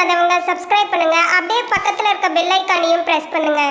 பண்ணாதவங்க சப்ஸ்கிரைப் பண்ணுங்க. அப்படியே பக்கத்துல இருக்க பெல் ஐக்கானையும் பிரஸ் பண்ணுங்க.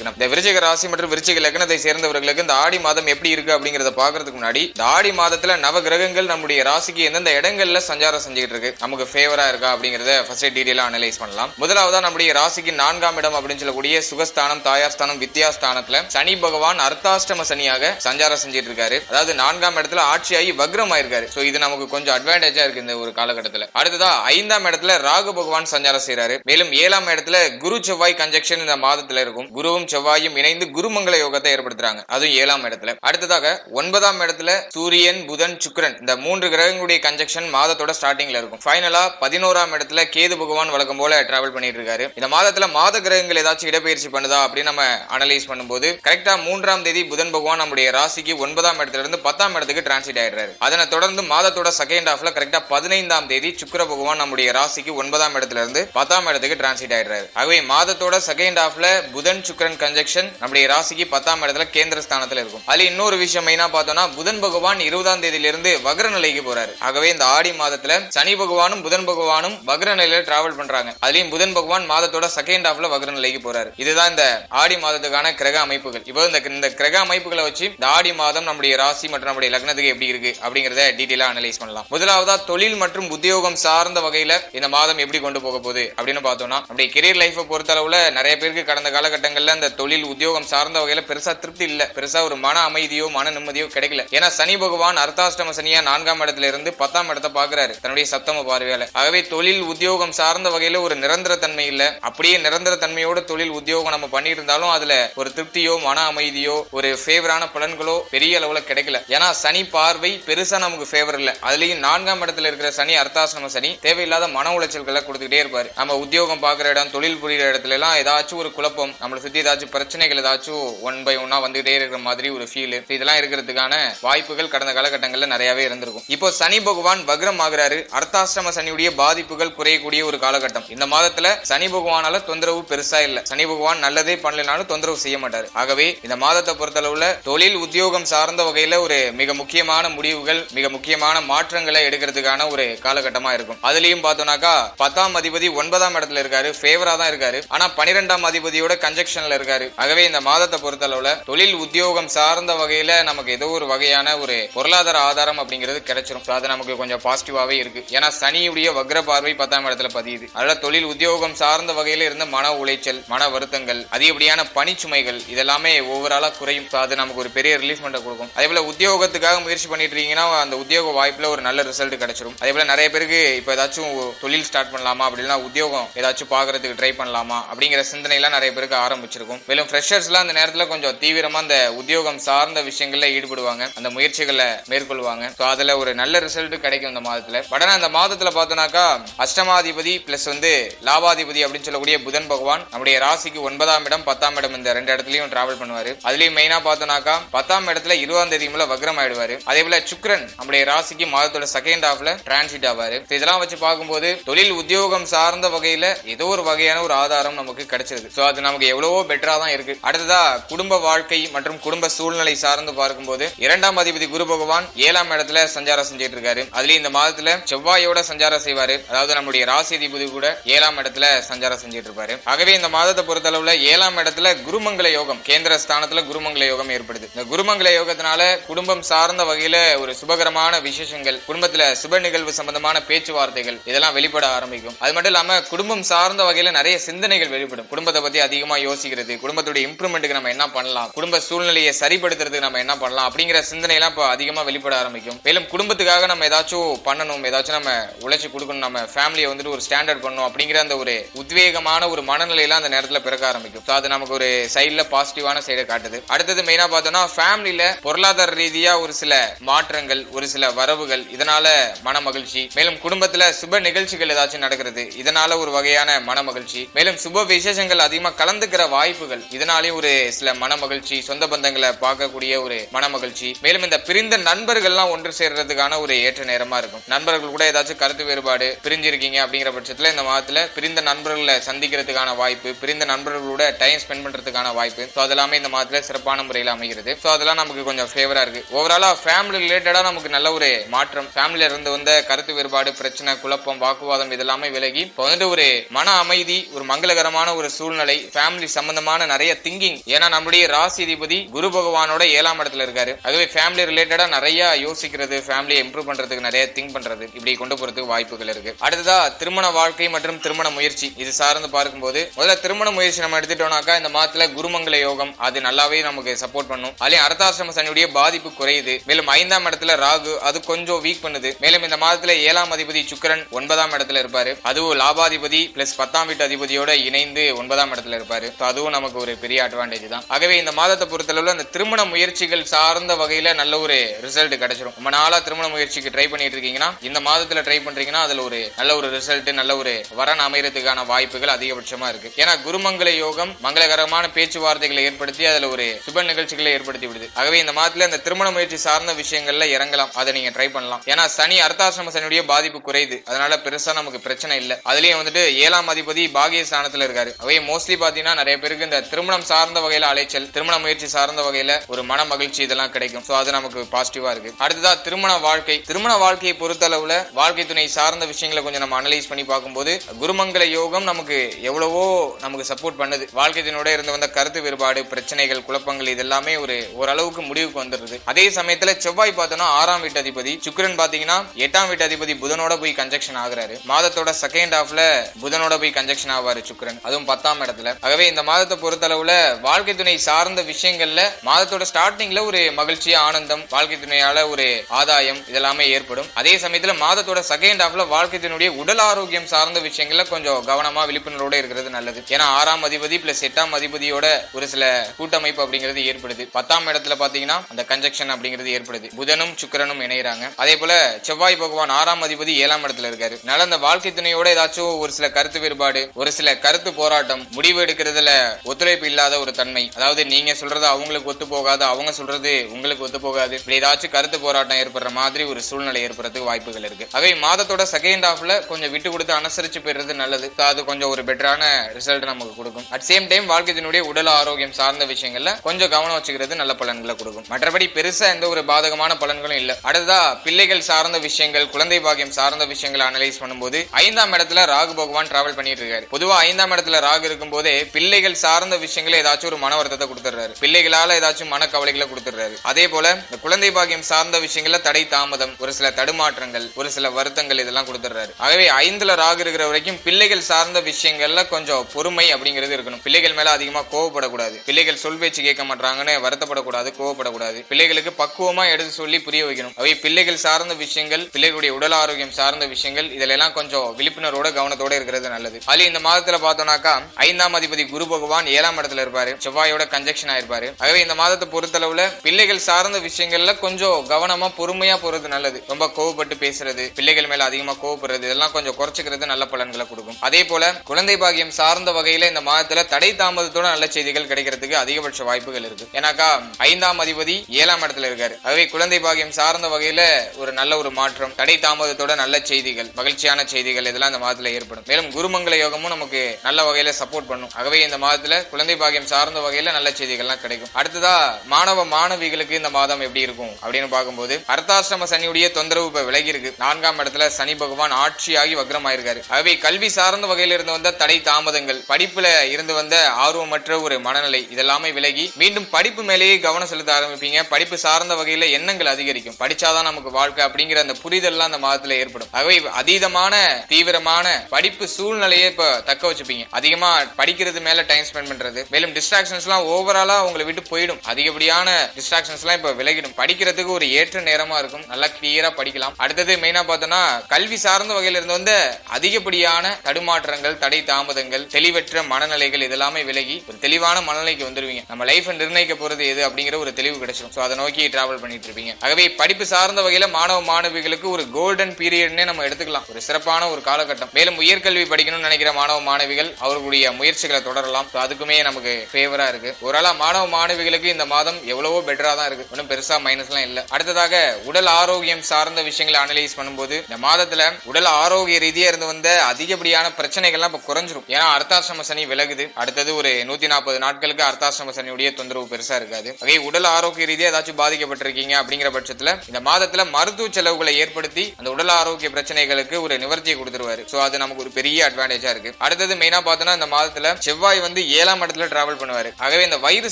இந்த விருச்சிக ராசி மற்றும் விருச்சிக லக்னத்தை சேர்ந்தவர்களுக்கு இந்த ஆடி மாதம் எப்படி இருக்கு அப்படிங்கறத பாக்குறதுக்கு முன்னாடி இந்த ஆடி மாதத்துல நவ கிரகங்கள் நம்முடைய ராசிக்கு எந்தெந்த இடங்கள்ல சஞ்சாரம் செஞ்சுட்டு இருக்கு நமக்கு ஃபேவரா இருக்கா அப்படிங்கறத ஃபர்ஸ்ட் டீடைலா அனலைஸ் பண்ணலாம். முதலாவதா நம்முடைய ராசிக்கு நான்காம் இடம் அப்படின்னு சொல்லக்கூடிய சுகஸ்தானம் தாயார் ஸ்தானம் வித்யாஸ்தானத்துல சனி பகவான் அர்த்தாஷ்டம சனியாக சஞ்சாரம் செஞ்சுட்டு இருக்காரு. அதாவது நான்காம் இடத்துல ஆட்சியாகி வக்ரம் ஆயிருக்காரு. சோ இது நமக்கு கொஞ்சம் அட்வான்டேஜா இருக்கு இந்த ஒரு காலகட்டத்துல. அடுத்ததா ஐந்தாம் இடத்துல ராகு பகவான் சஞ்சாரம் செய்யறாரு மேலும் ஏழாம் இடத்துல குரு செவ்வாய் கன்ஜெக்ஷன் இந்த மாதத்துல இருக்கும். குருவும் செவ்வாயும் இணைந்து குருமங்கள யோகத்தை ஏற்படுத்துறாங்க. அதுவும் ஏழாம் இடத்துல. அடுத்ததாக ஒன்பதாம் இடத்துல சூரியன் புதன் சுக்கரன் இந்த மூன்று கிரகங்களுடைய கன்ஜெக்ஷன் மாதத்தோட ஸ்டார்டிங்ல இருக்கும். ஃபைனலா பதினோராம் இடத்துல கேது பகவான் வழக்கம் போல டிராவல் பண்ணிட்டு இருக்காரு. இந்த மாதத்துல மாத கிரகங்கள் ஏதாச்சும் இடப்பெயர்ச்சி பண்ணுதா அப்படின்னு நம்ம அனலைஸ் பண்ணும்போது கரெக்டா மூன்றாம் தேதி புதன் பகவான் நம்முடைய ராசிக்கு ஒன்பதாம் இடத்துல இருந்து பத்தாம் இடத்துக்கு டிரான்சிட் ஆயிடுறாரு. அதனை தொடர்ந்து மாதத்தோட செகண்ட் ஹாஃப்ல கரெக்டா பதினைந்தாம் தேதி சுக்கர பகவான் நம்முடைய ராசிக்கு ஒன்பதாம் இடத்துல இருந்து பத்தாம் இடத்துக்கு டிரான்சிட் ஆயிடுறாரு. ஆகவே மாதத்தோட செகண்ட் ஹாஃப்ல புதன் சுக்கிரன் கன்ஜெக்ஷன் நம்முடைய ராசிக்கு பத்தாம் இடத்துல கேந்திர ஸ்தானத்துல இருக்கும். அதுல இன்னொரு விஷயம் மெயினா பார்த்தோம்னா புதன் பகவான் இருபதாம் தேதியிலிருந்து வக்ர நிலைக்கு போறாரு. ஆகவே இந்த ஆடி மாதத்துல சனி பகவானும் புதன் பகவானும் வக்ர நிலையில டிராவல் பண்றாங்க. அதுலயும் புதன் பகவான் மாதத்தோட செகண்ட் ஹாஃப்ல வக்ர நிலைக்கு போறாரு. இதுதான் இந்த ஆடி மாதத்துக்கான கிரக அமைப்புகள். இப்போ இந்த இந்த கிரக அமைப்புகளை வச்சு இந்த ஆடி மாதம் நம்முடைய ராசி மற்றும் நம்முடைய லக்னத்துக்கு எப்படி இருக்கு அப்படிங்கறத டீட்டெயிலா அனலைஸ் பண்ணலாம். முதலாவதா தொழில் மற்றும் உத்தியோகம் சார்ந்த வகையில இந்த மாதம் எப்படி கொண்டு போக போகுது அப்படின்னு பார்த்தோம்னா நம்முடைய கெரியர் லைஃபை பொறுத்த அளவுல நிறைய பேருக்கு கடந்த காலகட்டங்கள்ல இந்த தொழில் உத்தியோகம் சார்ந்த வகையில பெருசா திருப்தி இல்ல. பெருசா ஒரு மன அமைதியோ மன நிம்மதியோ கிடைக்கல. ஏன்னா சனி பகவான் அர்த்தாஷ்டம சனியா நான்காம் இடத்துல இருந்து பத்தாம் இடத்தை பாக்குறாரு தன்னுடைய சப்தம பார்வையால. ஆகவே தொழில் உத்தியோகம் சார்ந்த வகையில ஒரு நிரந்தர தன்மை இல்ல. அப்படியே நிரந்தர தன்மையோட தொழில் உத்தியோகம் நம்ம பண்ணிட்டு இருந்தாலும் அதுல ஒரு திருப்தியோ மன அமைதியோ ஒரு ஃபேவரான பலன்களோ பெரிய அளவுல கிடைக்கல. ஏன்னா சனி பார்வை பெருசா நமக்கு ஃபேவர் இல்ல. அதுலயும் நான்காம் இடத்துல இருக்கிற சனி அர்த்தாசிரம சனி தேவையில்லாத மன உளைச்சல்களை கொடுத்துக்கிட்டே இருப்பாரு. நம்ம உத்தியோகம் பாக்குற இடம் தொழில் புரியுற இடத்துல எல்லாம் ஏதாச்சும் ஒரு குழப்பம். நம்மளை சுத்தி ஏதாச்சும் பிரச்சனைகள் ஏதாச்சும் ஒன் பை ஒன்னா வந்துகிட்டே இருக்கிற மாதிரி ஒரு ஃபீல் இதெல்லாம் இருக்கிறதுக்கான வாய்ப்புகள் கடந்த காலகட்டங்களில் நிறையவே இருந்திருக்கும். இப்போ சனி பகவான் வக்ரம் ஆகுறாரு. அர்த்தாசிரம சனியுடைய பாதிப்புகள் குறையக்கூடிய ஒரு காலகட்டம். இந்த மாதத்துல சனி பகவானால தொந்தரவு பெருசா இல்ல. சனி பகவான் நல்லதே பண்ணலனாலும் தொந்தரவு செய்ய மாட்டாரு. ஆகவே இந்த மாதத்தை பொறுத்தளவுல தொழில் உத்தியோகம் சார்ந்த வகையில ஒரு மிக முக்கியமான முடிவுகள் மிக முக்கியமான மாற்றங்களை எடுக்கிறதுக்கான ஒரு காலகட்டமா இருக்கும். அதுலயும் பார்த்தோம்னாக்கா பத்தாம் அதிபதி ஒன்பதாம் இடத்துல இருக்காரு. ஃபேவரா தான் இருக்காரு. ஆனா பனிரெண்டாம் அதிபதியோட கன்ஜெக்ஷன்ல இருக்காரு. ஆகவே இந்த மாதத்தை பொறுத்தளவுல தொழில் உத்தியோகம் சார்ந்த வகையில நமக்கு ஏதோ ஒரு வகையான ஒரு பொருளாதார ஆதாரம் அப்படிங்கிறது கிடைச்சிரும். அது நமக்கு கொஞ்சம் பாசிட்டிவாவே இருக்கு. ஏன்னா சனியுடைய வக்ர பார்வை பத்தாம் இடத்துல பதியுது. அதனால தொழில் உத்தியோகம் சார்ந்த வகையில இருந்த மன உளைச்சல் மன வருத்தங்கள் அதிகப்படியான பணிச்சுமைகள் இதெல்லாமே ஓவராலா குறையும். அது நமக்கு ஒரு பெரிய ரிலீஃப்மெண்ட் கொடுக்கும். அதே போல உத்தியோகத்துக்காக முயற்சி பண்ணிட்டு இருக்கீங்கன்னா அந்த உத்தியோக வாய்ப்புல ஒரு நல்ல ரிசல்ட் கிடைச்சிரும். அதே போல நிறைய பேருக்கு இப்ப ஏதாச்சும் தொழில் ஸ்டார்ட் பண்ணலாமா அப்படின்னா உத்தியோகம் ஏதாச்சும் பாக்குறதுக்கு ட்ரை பண்ணலாமா அப்படிங்கிற சிந்தனை எல்லாம் நிறைய பேருக்கு ஆரம்பிச்சிருக்கும். மேலும் ஃப்ரெஷர்ஸ்லாம் அந்த நேரத்தில் கொஞ்சம் தீவிரமா அந்த உத்தியோகம் சார்ந்த விஷயங்கள்ல ஈடுபடுவாங்க. அந்த முயற்சிகளை மேற்கொள்வாங்க. ஸோ அதுல ஒரு நல்ல ரிசல்ட் கிடைக்கும் இந்த மாதத்துல. பட் ஆனா அந்த மாதத்துல பார்த்தோம்னாக்கா அஷ்டமாதிபதி பிளஸ் வந்து லாபாதிபதி அப்படின்னு சொல்லக்கூடிய புதன் பகவான் நம்முடைய ராசிக்கு ஒன்பதாம் இடம் பத்தாம் இடம் இந்த ரெண்டு இடத்துலயும் டிராவல் பண்ணுவார். அதுலயும் மெயினா பார்த்தோம்னாக்கா பத்தாம் இடத்துல இருபதாம் தேதி மேல வக்ரம் ஆயிடுவார். அதே போல சுக்ரன் நம்முடைய ராசிக்கு மாதத்தோட செகண்ட் ஹாஃப்ல டிரான்சிட் ஆவாரு. இதெல்லாம் வச்சு பார்க்கும்போது தொழில் உத்தியோகம் சார்ந்த வகையில ஏதோ ஒரு வகையான ஒரு ஆதாரம் நமக்கு கிடைச்சிருக்கு சோ அது நமக்கு எவ்வளவோ பெட்டரா தான் இருக்கு. அடுத்ததா குடும்ப வாழ்க்கை மற்றும் குடும்ப சூழ்நிலை சார்ந்து பார்க்கும்போது இரண்டாம் அதிபதி குரு பகவான் ஏழாம் இடத்துல சஞ்சாரம் செஞ்சுட்டு இருக்காரு அதுலயும் இந்த மாதத்துல செவ்வாயோட சஞ்சாரம் செய்வாரு. அதாவது நம்முடைய ராசி அதிபதி கூட ஏழாம் இடத்துல சஞ்சாரம் செஞ்சுட்டு இருப்பாரு ஆகவே இந்த மாதத்தை பொறுத்தளவுல ஏழாம் இடத்துல குருமங்கல யோகம் கேந்திர ஸ்தானத்துல குருமங்கல யோகம் ஏற்படுது. இந்த குருமங்கல யோகத்தினால குடும்பம் சார்ந்த வகையில ஒரு சுபகரமான விசேஷங்கள் குடும்பத்துல சுப நிகழ்வு சம்பந்தமான பேச்சுவார்த்தைகள் இதெல்லாம் வெளிப்பட ஆரம்பிக்கும். அது மட்டும் இல்லாம குடும்பம் சார்ந்த வகையில நிறைய சிந்தனைகள் வெளிப்படும். குடும்பத்தை பத்தி அதிகமா யோசிக்கிறது குடும்பத்துடைய இம்ப்ரூவ்மெண்ட்டுக்கு நம்ம என்ன பண்ணலாம்? குடும்ப சூழ்நிலையை சரிப்படுத்துறதுக்கு நம்ம என்ன பண்ணலாம்? அப்படிங்கிற சிந்தனை எல்லாம் இப்போ அதிகமா வெளிப்பட ஆரம்பிக்கும். மேலும் குடும்பத்துக்காக நம்ம ஏதாச்சும் பண்ணணும் ஏதாச்சும் நம்ம உழைச்சி கொடுக்கணும் நம்ம ஃபேமிலியை வந்துட்டு ஒரு ஸ்டாண்டர்ட் பண்ணணும் அப்படிங்கிற அந்த ஒரு உத்வேகமான ஒரு மனநிலையெல்லாம் அந்த நேரத்துல பிறக்க ஆரம்பிக்கும். ஸோ அது நமக்கு ஒரு சைட்ல பாசிட்டிவான சைடை காட்டுது. அடுத்தது மெயினா பார்த்தோம்னா ஃபேமிலியில பொருளாதார ரீதியா ஒரு சில மாற்றங்கள் ஒரு சில வரவுகள் இதனால மன மகிழ்ச்சி. மேலும் குடும்பத்துல சுப நிகழ்ச்சிகள் ஏதாச்சும் நடக்கிறது இதனால ஒரு வகையான மன மகிழ்ச்சி. மேலும் சுப விசேஷங்கள் அதிகமாக கலந்துக்கிற வாய்ப்பு வாய்ப்புகள். இதனாலேயும் ஒரு சில மன மகிழ்ச்சி சொந்த பந்தங்களை பார்க்கக்கூடிய ஒரு மன மகிழ்ச்சி. மேலும் இந்த பிரிந்த நண்பர்கள்லாம் ஒன்று சேர்றதுக்கான ஒரு ஏற்ற நேரமா இருக்கும். நண்பர்கள் கூட ஏதாச்சும் கருத்து வேறுபாடு பிரிஞ்சிருக்கீங்க அப்படிங்கிற பட்சத்துல இந்த மாதத்துல பிரிந்த நண்பர்களை சந்திக்கிறதுக்கான வாய்ப்பு பிரிந்த நண்பர்களோட டைம் ஸ்பெண்ட் பண்றதுக்கான வாய்ப்பு. ஸோ அதெல்லாமே இந்த மாதத்துல சிறப்பான முறையில் அமைகிறது. ஸோ அதெல்லாம் நமக்கு கொஞ்சம் ஃபேவரா இருக்கு. ஓவராலா ஃபேமிலி ரிலேட்டடா நமக்கு நல்ல ஒரு மாற்றம். ஃபேமிலியில இருந்து வந்த கருத்து வேறுபாடு பிரச்சனை குழப்பம் வாக்குவாதம் இதெல்லாமே விலகி இப்போ வந்துட்டு ஒரு மன அமைதி ஒரு மங்களகரமான ஒரு சூழ்நிலை ஃபேமிலி சம்பந்தமான நிறைய திங்கிங் ஏன்னா நம்முடைய ராசி அதிபதி குரு பகவானோட ஏழாம் இடத்துல இருக்காரு. அதுவே ஃபேமிலி ரிலேட்டடா நிறைய யோசிக்கிறது ஃபேமிலியை இம்ப்ரூவ் பண்றதுக்கு நிறைய திங்க் பண்றது இப்படி கொண்டு போறதுக்கு வாய்ப்புகள் இருக்கு. அடுத்ததா திருமண வாழ்க்கை மற்றும் திருமண முயற்சி. இது சார்ந்து பார்க்கும்போது முதல்ல திருமண முயற்சி நம்ம எடுத்துட்டோம்னாக்கா இந்த மாதத்துல குருமங்கல யோகம் அது நல்லாவே நமக்கு சப்போர்ட் பண்ணும். அதுலயும் அர்த்தாசிரம சனியுடைய பாதிப்பு குறையுது. மேலும் ஐந்தாம் இடத்துல ராகு அது கொஞ்சம் வீக் பண்ணுது. மேலும் இந்த மாதத்துல ஏழாம் அதிபதி சுக்கரன் ஒன்பதாம் இடத்துல இருப்பாரு. அதுவும் லாபாதிபதி பிளஸ் பத்தாம் வீட்டு அதிபதியோட இணைந்து ஒன்பதாம் இடத்துல இருப்பாரு. அதுவும் நமக்கு ஒரு பெரிய அட்வான்டேஜ் தான். ஆகவே இந்த மாதத்தை பொறுத்தளவுல அந்த திருமண முயற்சிகள் சார்ந்த வகையில நல்ல ஒரு ரிசல்ட் கிடைச்சிரும். ரொம்ப நாளா திருமண முயற்சிக்கு ட்ரை பண்ணிட்டு இருக்கீங்கன்னா இந்த மாதத்துல ட்ரை பண்றீங்கன்னா அதுல ஒரு நல்ல ஒரு ரிசல்ட் நல்ல ஒரு வரன் அமையறதுக்கான வாய்ப்புகள் அதிகபட்சமா இருக்கு. ஏன்னா குருமங்கல யோகம் மங்களகரமான பேச்சுவார்த்தைகளை ஏற்படுத்தி அதுல ஒரு சுப நிகழ்ச்சிகளை ஏற்படுத்தி விடுது. ஆகவே இந்த மாதத்துல இந்த திருமண முயற்சி சார்ந்த விஷயங்கள்ல இறங்கலாம். அதை நீங்க ட்ரை பண்ணலாம். ஏன்னா சனி அர்த்தாசிரம சனியுடைய பாதிப்பு குறையுது. அதனால பெருசா நமக்கு பிரச்சனை இல்லை. அதுலயும் வந்துட்டு ஏழாம் அதிபதி பாகிய ஸ்தானத்துல இருக்காரு. அவையே மோஸ்ட்லி பாத்தீங்கன்னா நிறைய பேருக்கு இந்த திருமணம் சார்ந்த வகையில அலைச்சல் திருமண முயற்சி சார்ந்த வகையில ஒரு மன மகிழ்ச்சி இதெல்லாம் கிடைக்கும். சோ அது நமக்கு பாசிட்டிவா இருக்கு. அடுத்ததா திருமண வாழ்க்கை. திருமண வாழ்க்கையை பொறுத்தளவுல வாழ்க்கை துணை சார்ந்த விஷயங்களை கொஞ்சம் நம்ம அனலைஸ் பண்ணி பார்க்கும்போது குருமங்கல யோகம் நமக்கு எவ்வளவோ நமக்கு சப்போர்ட் பண்ணுது. வாழ்க்கை துணையோட இருந்து வந்த கருத்து வேறுபாடு பிரச்சனைகள் குழப்பங்கள் இதெல்லாமே ஒரு ஓரளவுக்கு முடிவுக்கு வந்துருது அதே சமயத்துல செவ்வாய் பார்த்தோம்னா ஆறாம் வீட்டு அதிபதி. சுக்கரன் பாத்தீங்கன்னா எட்டாம் வீட்டு அதிபதி புதனோட போய் கன்ஜெக்ஷன் ஆகுறாரு. மாதத்தோட செகண்ட் ஹாஃப்ல புதனோட போய் கன்ஜெக்ஷன் ஆவாரு சுக்கரன். அதுவும் பத்தாம் இடத்துல. ஆகவே இந்த மாதத்தை பொறுத்தளவுல வாழ்க்கை துணை சார்ந்த விஷயங்கள்ல மாதத்தோட ஸ்டார்டிங்ல ஒரு மகிழ்ச்சி ஆனந்தம் வாழ்க்கை துணையால ஒரு ஆதாயம் இதெல்லாமே ஏற்படும். அதே சமயத்துல மாதத்தோட செகண்ட் ஹாஃப்ல வாழ்க்கை துணையுடைய உடல் ஆரோக்கியம் சார்ந்த விஷயங்கள்ல கொஞ்சம் கவனமா விழிப்புணர்வோட இருக்கிறது நல்லது. ஏன்னா ஆறாம் அதிபதி பிளஸ் எட்டாம் அதிபதியோட ஒரு சில கூட்டமைப்பு அப்படிங்கிறது ஏற்படுது. பத்தாம் இடத்துல பாத்தீங்கன்னா அந்த கன்ஜெக்ஷன் அப்படிங்கிறது ஏற்படுது. புதனும் சுக்கிரனும் இணையிறாங்க. அதே போல செவ்வாய் பகவான் ஆறாம் அதிபதி ஏழாம் இடத்துல இருக்காரு. அதனால அந்த வாழ்க்கை துணையோட ஏதாச்சும் ஒரு சில கருத்து வேறுபாடு ஒரு சில கருத்து போராட்டம் முடிவு எடுக்கிறதுல ஒத்துழைப்பு இல்லாத ஒரு தன்மை. அதாவது நீங்க சொல்றது அவங்களுக்கு ஒத்து போகாது அவங்க சொல்றது உங்களுக்கு ஒத்து போகாது. இப்படி ஏதாச்சும் கருத்து போராட்டம் ஏற்படுற மாதிரி ஒரு சூழ்நிலை ஏற்படுறதுக்கு வாய்ப்புகள் இருக்கு. அவை மாதத்தோட செகண்ட் ஹாஃப்ல கொஞ்சம் விட்டு கொடுத்து அனுசரிச்சு போயிடுறது நல்லது. அது கொஞ்சம் ஒரு பெட்டரான ரிசல்ட் நமக்கு கொடுக்கும். அட் சேம் டைம் வாழ்க்கையினுடைய உடல் ஆரோக்கியம் சார்ந்த விஷயங்கள்ல கொஞ்சம் கவனம் வச்சுக்கிறது நல்ல பலன்களை கொடுக்கும். மற்றபடி பெருசா எந்த ஒரு பாதகமான பலன்களும் இல்ல. அடுத்ததா பிள்ளைகள் சார்ந்த விஷயங்கள் குழந்தை பாக்கியம் சார்ந்த விஷயங்களை அனலைஸ் பண்ணும்போது ஐந்தாம் இடத்துல ராகு பகவான் டிராவல் பண்ணிட்டு இருக்காரு. பொதுவா ஐந்தாம் இடத்துல ராகு இருக்கும் போதே பிள்ளைகள் சார்ந்த விஷயங்களை ஏதாச்சும் ஒரு மன வருத்தத்தை கொடுத்துறாரு பிள்ளைகளால ஏதாச்சும் மன கவலைகளை கொடுத்துறாரு அதே போல இந்த குழந்தை பாக்கியம் சார்ந்த விஷயங்கள தடை தாமதம் ஒரு சில தடுமாற்றங்கள் ஒரு சில வருத்தங்கள் இதெல்லாம் கொடுத்துறாரு ஆகவே ஐந்துல ராகு இருக்கிற வரைக்கும் பிள்ளைகள் சார்ந்த விஷயங்கள்ல கொஞ்சம் பொறுமை அப்படிங்கிறது இருக்கணும். பிள்ளைகள் மேல அதிகமா கோவப்படக்கூடாது. பிள்ளைகள் சொல் பேச்சு கேட்க மாட்டாங்கன்னு வருத்தப்படக்கூடாது கோவப்படக்கூடாது. பிள்ளைகளுக்கு பக்குவமா எடுத்து சொல்லி புரிய வைக்கணும். அவை பிள்ளைகள் சார்ந்த விஷயங்கள் பிள்ளைகளுடைய உடல் ஆரோக்கியம் சார்ந்த விஷயங்கள் இதுல எல்லாம் கொஞ்சம் விழிப்புணர்வோட கவனத்தோட இருக்கிறது நல்லது. அது இந்த மாதத்துல பார்த்தோம்னாக்கா ஐந்தாம் அதிபதி குரு பகவான் ஏழாம் இடத்துல இருப்பாரு. செவ்வாயோட கன்ஜெக்ஷன் ஆயிருப்பாரு. ஆகவே இந்த மாதத்தை பொறுத்தளவுல பிள்ளைகள் சார்ந்த விஷயங்கள்ல கொஞ்சம் கவனமா பொறுமையா போறது நல்லது. ரொம்ப கோவப்பட்டு பேசுறது பிள்ளைகள் மேல அதிகமா கோவப்படுறது இதெல்லாம் கொஞ்சம் குறைச்சிக்கிறது நல்ல பலன்களை கொடுக்கும். அதே போல குழந்தை பாகியம் சார்ந்த வகையில இந்த மாதத்துல தடை தாமதத்தோட நல்ல செய்திகள் கிடைக்கிறதுக்கு அதிகபட்ச வாய்ப்புகள் இருக்கு. ஏன்னாக்கா ஐந்தாம் அதிபதி ஏழாம் இடத்துல இருக்காரு. ஆகவே குழந்தை பாகியம் சார்ந்த வகையில ஒரு நல்ல ஒரு மாற்றம் தடை தாமதத்தோட நல்ல செய்திகள் மகிழ்ச்சியான செய்திகள் இதெல்லாம் இந்த மாதத்துல ஏற்படும். மேலும் குருமங்கல யோகமும் நமக்கு நல்ல வகையில சப்போர்ட் பண்ணும். ஆகவே இந்த மாதத்துல குழந்தை பாக்கியம் சார்ந்த வகையில நல்ல செய்திகள்லாம் கிடைக்கும். அடுத்ததா மாணவ மாணவிகளுக்கு இந்த மாதம் எப்படி இருக்கும் அப்படின்னு பார்க்கும்போது அர்த்தாசிரம சனியுடைய தொந்தரவு இப்ப விலகி இருக்கு நான்காம் இடத்துல சனி பகவான் ஆட்சியாகி வக்ரமாயிருக்காரு. ஆகவே கல்வி சார்ந்த வகையில இருந்து வந்த தடை தாமதங்கள் படிப்புல இருந்து வந்த ஆர்வமற்ற ஒரு மனநிலை இதெல்லாமே விலகி மீண்டும் படிப்பு மேலேயே கவனம் செலுத்த ஆரம்பிப்பீங்க. படிப்பு சார்ந்த வகையில எண்ணங்கள் அதிகரிக்கும். படிச்சாதான் நமக்கு வாழ்க்கை அப்படிங்கிற அந்த புரிதல்லாம் அந்த மாதத்துல ஏற்படும். ஆகவே அதீதமான தீவிரமான படிப்பு சூழ்நிலையை இப்ப தக்க வச்சுப்பீங்க. அதிகமா படிக்கிறது மேல டைம் ஸ்பெண்ட் பண்றது. மேலும் டிஸ்ட்ராக்ஷன்ஸ் எல்லாம் ஓவராலா உங்களை விட்டு போயிடும். அதிகப்படியான டிஸ்ட்ராக்ஷன்ஸ் எல்லாம் இப்ப விலகிடும். படிக்கிறதுக்கு ஒரு ஏற்ற நேரமா இருக்கும். நல்லா கிளியரா படிக்கலாம். அடுத்தது மெயினா பார்த்தோம்னா கல்வி சார்ந்த வகையில இருந்து வந்து அதிகப்படியான தடுமாற்றங்கள் தடை தாமதங்கள் தெளிவற்ற மனநிலைகள் இதெல்லாமே விலகி ஒரு தெளிவான மனநிலைக்கு வந்துருவீங்க. நம்ம லைஃப் நிர்ணயிக்க போறது எது அப்படிங்கிற ஒரு தெளிவு கிடைச்சிடும் சோ அதை நோக்கி டிராவல் பண்ணிட்டு இருப்பீங்க. ஆகவே படிப்பு சார்ந்த வகையில மாணவ மாணவிகளுக்கு ஒரு கோல்டன் பீரியட்னே நம்ம எடுத்துக்கலாம். ஒரு சிறப்பான ஒரு காலகட்டம். மேலும் உயர்கல்வி படிக்கணும்னு நினைக்கிற மாணவ மாணவிகள் அவர்களுடைய முயற்சிகளை தொடரலாம். அதுக்குமே நமக்கு ஃபேவரா இருக்கு. ஓரளவு மாணவ மாணவிகளுக்கு இந்த மாதம் எவ்வளவோ பெட்டரா தான் இருக்கு. ஒன்றும் பெருசா மைனஸ்லாம் இல்ல. அடுத்ததாக உடல் ஆரோக்கியம் சார்ந்த விஷயங்களை அனலைஸ் பண்ணும்போது இந்த மாதத்துல உடல் ஆரோக்கிய ரீதியா இருந்து வந்த அதிகப்படியான பிரச்சனைகள்லாம் இப்ப குறைஞ்சிரும். ஏன்னா அர்த்தாசிரம சனி விலகுது. அடுத்தது ஒரு நூத்தி நாற்பது நாட்களுக்கு அர்த்தாசிரம சனியுடைய தொந்தரவு பெருசா இருக்காது. அதே உடல் ஆரோக்கிய ரீதியா ஏதாச்சும் பாதிக்கப்பட்டிருக்கீங்க அப்படிங்கிற பட்சத்துல இந்த மாதத்துல மருத்துவ செலவுகளை ஏற்படுத்தி அந்த உடல் ஆரோக்கிய பிரச்சனைகளுக்கு ஒரு நிவர்த்தியை கொடுத்துருவாரு. சோ அது நமக்கு ஒரு பெரிய அட்வான்டேஜா இருக்கு. அடுத்தது மெயினா பார்த்தோம்னா இந்த மாதத்துல செவ்வாய் வந்து ஏழாம் இடத்துல டிராவல் பண்ணுவாரு. ஆகவே இந்த வயிறு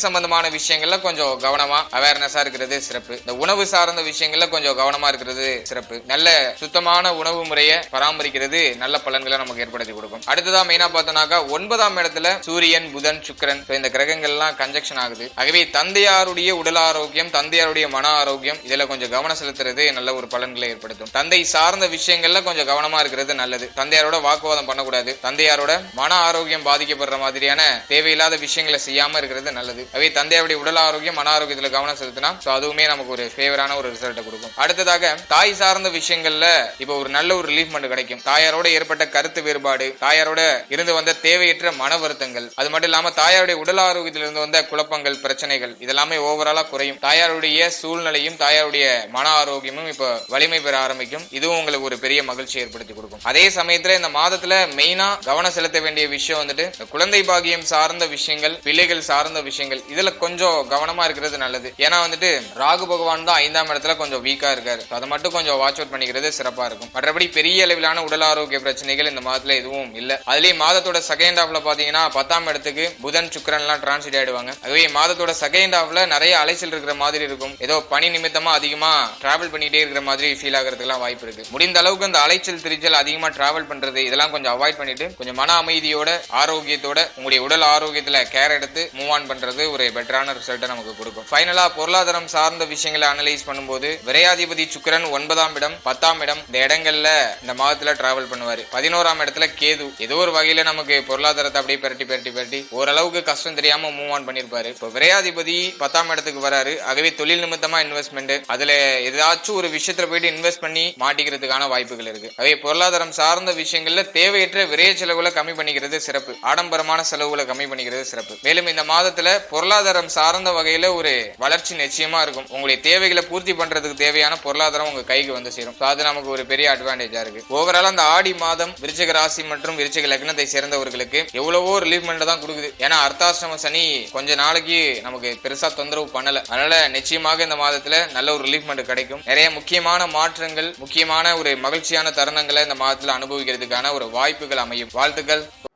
சம்பந்தமான விஷயங்கள்ல கொஞ்சம் கவனமா அவேர்னஸா இருக்கிறது சிறப்பு. இந்த உணவு சார்ந்த விஷயங்கள்ல கொஞ்சம் கவனமா இருக்கிறது சிறப்பு. நல்ல சுத்தமான உணவு முறையை பராமரிக்கிறது நல்ல பலன்களை நமக்கு ஏற்படுத்தி கொடுக்கும். அடுத்ததா மெயினா பார்த்தோம்னாக்கா ஒன்பதாம் இடத்துல சூரியன் புதன் சுக்கரன். இந்த கிரகங்கள் எல்லாம் கன்ஜெக்ஷன் ஆகுது. ஆகவே தந்தையாருடைய உடல் ஆரோக்கியம் தந்தையாருடைய மன ஆரோக்கியம் இதுல கொஞ்சம் கவனம் செலுத்துறது நல்ல ஒரு பலன்களை ஏற்படுத்தும். தந்தை சார்ந்த விஷயங்கள்ல கொஞ்சம் கவனமா இருக்கிறது நல்லது. தந்தையாரோட வாக்குவாதம் பண்ணக்கூடாது. தந்தையாரோட மன ஆரோக்கியம் பாதிக்கப்படுற மாதிரியான தேவையில்லாத விஷயங்களை செய்யாம இருக்கிறது நல்லது. அவை தந்தையாருடைய உடல் ஆரோக்கியம் மன ஆரோக்கியத்துல கவனம் செலுத்தினா ஸோ அதுவுமே நமக்கு ஒரு ஃபேவரான ஒரு ரிசல்ட்டை கொடுக்கும். அடுத்ததாக தாய் சார்ந்த விஷயங்கள்ல இப்போ ஒரு நல்ல ஒரு ரிலீஃப்மெண்ட் கிடைக்கும். தாயாரோட ஏற்பட்ட கருத்து வேறுபாடு தாயாரோட இருந்து வந்த தேவையற்ற மன வருத்தங்கள் அது மட்டும் இல்லாம தாயாருடைய உடல் ஆரோக்கியத்தில் இருந்து வந்த குழப்பங்கள் பிரச்சனைகள் இதெல்லாமே ஓவராலா குறையும். தாயாருடைய சூழ்நிலையும் தாயாருடைய மன ஆரோக்கியமும் இப்போ வலிமை பெற ஆரம்பிக்கும். இதுவும் உங்களுக்கு ஒரு பெரிய மகிழ்ச்சி ஏற்படுத்தி கொடுக்கும். அதே சமயத்துல இந்த மாதத்துல மெயினா கவனம் செலுத்த வேண்டிய விஷயம் வந்துட்டு குழந்தை பாகியம் சார் சார்ந்த விஷயங்கள் பிள்ளைகள் சார்ந்த விஷயங்கள் இதுல கொஞ்சம் கவனமா இருக்கிறது நல்லது. ஏன்னா வந்துட்டு ராகு பகவான் தான் ஐந்தாம் இடத்துல கொஞ்சம் வீக்கா இருக்காரு. அதை மட்டும் கொஞ்சம் வாட்ச் அவுட் பண்ணிக்கிறது சிறப்பா இருக்கும். மற்றபடி பெரிய அளவிலான உடல் ஆரோக்கிய பிரச்சனைகள் இந்த மாதத்துல எதுவும் இல்ல. அதுலயும் மாதத்தோட செகண்ட் ஹாஃப்ல பாத்தீங்கன்னா பத்தாம் இடத்துக்கு புதன் சுக்கரன் எல்லாம் டிரான்ஸ்லேட் ஆயிடுவாங்க. அதுவே மாதத்தோட செகண்ட் ஹாஃப்ல நிறைய அலைச்சல் இருக்கிற மாதிரி இருக்கும். ஏதோ பணி நிமித்தமா அதிகமா டிராவல் பண்ணிட்டே இருக்கிற மாதிரி ஃபீல் ஆகிறதுக்குலாம் வாய்ப்பு இருக்கு. முடிந்த அளவுக்கு அந்த அலைச்சல் திரிச்சல் அதிகமா டிராவல் பண்றது இதெல்லாம் கொஞ்சம் அவாய்ட் பண்ணிட்டு கொஞ்சம் மன அமைதியோட ஆரோக்கியத்தோட உங்களுடைய உடல் ஆரோக்கியத்துல கேர் எடுத்து மூவ் ஆன் பண்றது ஒரு பெட்டரான ரிசல்ட்டை நமக்கு கொடுக்கும். ஃபைனலா பொருளாதாரம் சார்ந்த விஷயங்களை அனலைஸ் பண்ணும்போது விரையாதிபதி சுக்கரன் ஒன்பதாம் இடம் பத்தாம் இடம் இந்த இடங்கள்ல இந்த மாதத்துல டிராவல் பண்ணுவாரு. பதினோராம் இடத்துல கேது ஏதோ ஒரு வகையில நமக்கு பொருளாதாரத்தை அப்படியே பெரட்டி பெரட்டி பெரட்டி ஓரளவுக்கு கஷ்டம் தெரியாம மூவ் ஆன் பண்ணியிருப்பாரு இப்போ விரையாதிபதி பத்தாம் இடத்துக்கு வராரு. ஆகவே தொழில் நிமித்தமாக இன்வெஸ்ட்மெண்ட் அதுல ஏதாச்சும் ஒரு விஷயத்துல போயிட்டு இன்வெஸ்ட் பண்ணி மாட்டிக்கிறதுக்கான வாய்ப்புகள் இருக்கு. அதே பொருளாதாரம் சார்ந்த விஷயங்கள்ல தேவையற்ற விரைய செலவுகளை கம்மி பண்ணிக்கிறது சிறப்பு. ஆடம்பரமான செலவுகளை கம்மி பண்ணிக்கிறது சிறப்பு. மேலும் இந்த மாதத்துல பொருளாதாரம் சார்ந்த வகையில ஒரு வளர்ச்சி நிச்சயமா இருக்கும். உங்களுடைய தேவைகளை பூர்த்தி பண்றதுக்கு தேவையான பொருளாதாரம் உங்க கைக்கு வந்து சேரும். அது நமக்கு ஒரு பெரிய அட்வான்டேஜா இருக்கு. ஓவரால் அந்த ஆடி மாதம் விருச்சிக ராசி மற்றும் விருச்சிக லக்னத்தை சேர்ந்தவர்களுக்கு எவ்வளவோ ரிலீஃப்மெண்ட் தான் கொடுக்குது. ஏன்னா அர்த்தாசிரம சனி கொஞ்ச நாளைக்கு நமக்கு பெருசா தொந்தரவு பண்ணல. அதனால நிச்சயமாக இந்த மாதத்துல நல்ல ஒரு ரிலீஃப்மெண்ட் கிடைக்கும். நிறைய முக்கியமான மாற்றங்கள் முக்கியமான ஒரு மகிழ்ச்சியான தருணங்களை இந்த மாதத்துல அனுபவிக்கிறதுக்கான ஒரு வாய்ப்புகள் அமையும். வாழ்த்துக்கள்.